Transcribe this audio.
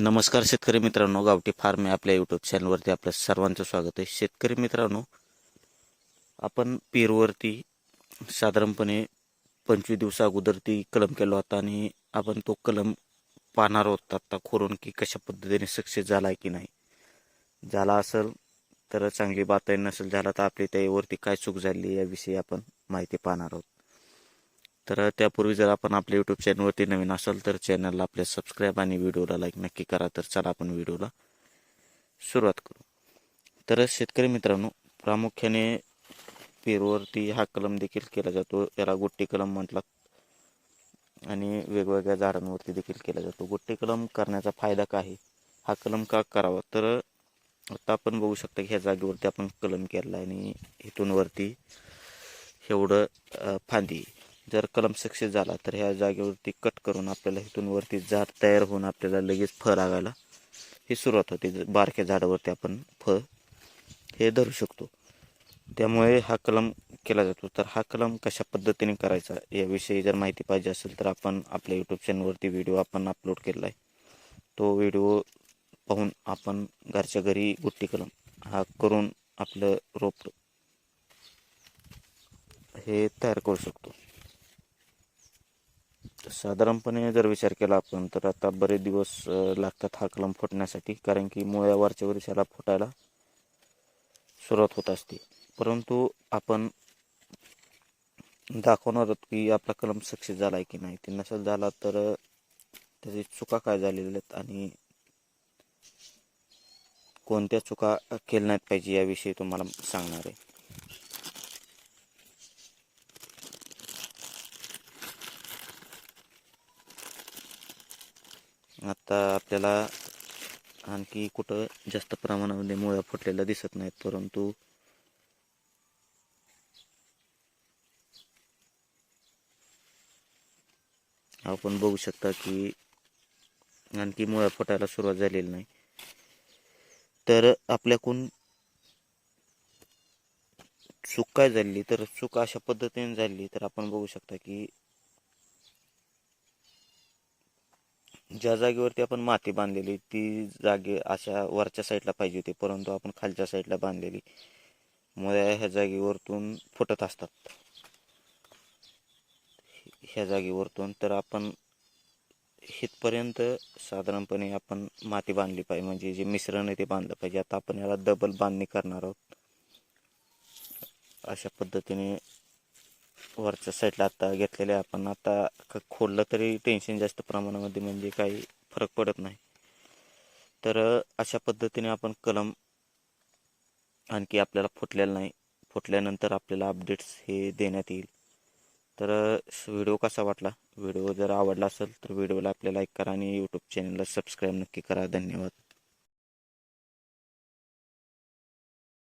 नमस्कार शेतकरी मित्रांनो गावठी फार्म आपल्या यूट्यूब चॅनलवरती आपल्या सर्वांचं स्वागत आहे. शेतकरी मित्रांनो आपण पेरवरती साधारणपणे पंचवीस दिवसा अगोदर ती कलम केला होता आणि आपण तो कलम पाहणार आहोत आत्ता खोरून की कशा पद्धतीने सक्सेस झाला आहे की नाही. झाला असेल तर चांगली बातमी नसेल झाला तर आपली त्यावरती काय चूक झाली याविषयी आपण माहिती पाहणार आहोत. तर त्यापूर्वी जर आपण आपल्या यूट्यूब चॅनलवरती नवीन असाल तर चॅनलला आपल्या सबस्क्राईब आणि व्हिडिओला लाईक नक्की करा. तर चला आपण व्हिडिओला सुरुवात करू. तर शेतकरी मित्रांनो प्रामुख्याने पेरूवरती हा कलम देखील केला जातो. याला गोट्टी कलम म्हटलात. आणि वेगवेगळ्या झाडांवरती देखील केला जातो. गोट्टी कलम करण्याचा फायदा काय आहे? हा कलम का करावा? तर आता आपण बघू शकता की ह्या जागेवरती आपण कलम केला आहे आणि इथूनवरती एवढं फांदी जर कलम सक्सेस झाला तर ह्या जागेवरती कट करून आपल्याला इथून वरती झाड तयार होऊन आपल्याला लगेच फळ लागायला ही सुरुवात होते. बारक्या झाडावरती आपण फळ हे धरू शकतो. त्यामुळे हा कलम केला जातो. तर हा कलम कशा पद्धतीने करायचा याविषयी जर माहिती पाहिजे असेल तर आपण आपल्या यूट्यूब चॅनलवरती व्हिडिओ आपण अपलोड केला आहे. तो व्हिडिओ पाहून आपण घरच्या घरी गुट्टी कलम हा करून आपलं रोप हे तयार करू शकतो. साधारणपणे जर विचार केला आपण तर आता बरेच दिवस लागतात हा कलम फुटण्यासाठी कारण की मुळ्या वरच्या वर्षाला फुटायला सुरुवात होत असते. परंतु आपण दाखवणार आहोत की आपला कलम सक्सेस झाला आहे की नाही. ते नसेल झाला तर त्याची चुका काय झालेल्या आहेत आणि कोणत्या चुका केल्या नाहीत पाहिजे याविषयी तुम्हाला सांगणार आहे. आता आपल्याला आणखी कुठं जास्त प्रमाणामध्ये मुळ्या फुटलेल्या दिसत नाहीत परंतु आपण बघू शकता की आणखी मुळ्या फुटायला सुरुवात झालेली नाही. तर आपल्याकडून चूक काय झाली? तर चूक अशा पद्धतीने झाली तर आपण बघू शकता की ज्या जागेवरती आपण माती बांधलेली ती जागे अशा वरच्या साईडला पाहिजे होती परंतु आपण खालच्या साईडला बांधलेली. मुळ्या ह्या जागेवरतून फुटत असतात. ह्या जागेवरतून तर आपण इथपर्यंत साधारणपणे आपण माती बांधली पाहिजे म्हणजे जे मिश्रण आहे ते बांधलं पाहिजे. आता आपण याला डबल बांधणी करणार आहोत. अशा पद्धतीने वरच्या साईडला आता घेतलेले आहे आपण. आता क- खोललं तरी टेन्शन जास्त प्रमाणामध्ये म्हणजे काही फरक पडत नाही. तर अशा पद्धतीने आपण कलम आणखी आपल्याला फुटलेलं नाही. फुटल्यानंतर आपल्याला अपडेट्स हे देण्यात येईल. तर व्हिडिओ कसा वाटला? व्हिडिओ जर आवडला असेल तर व्हिडिओला आपल्या लाईक करा आणि यूट्यूब चॅनलला सबस्क्राईब नक्की करा. धन्यवाद.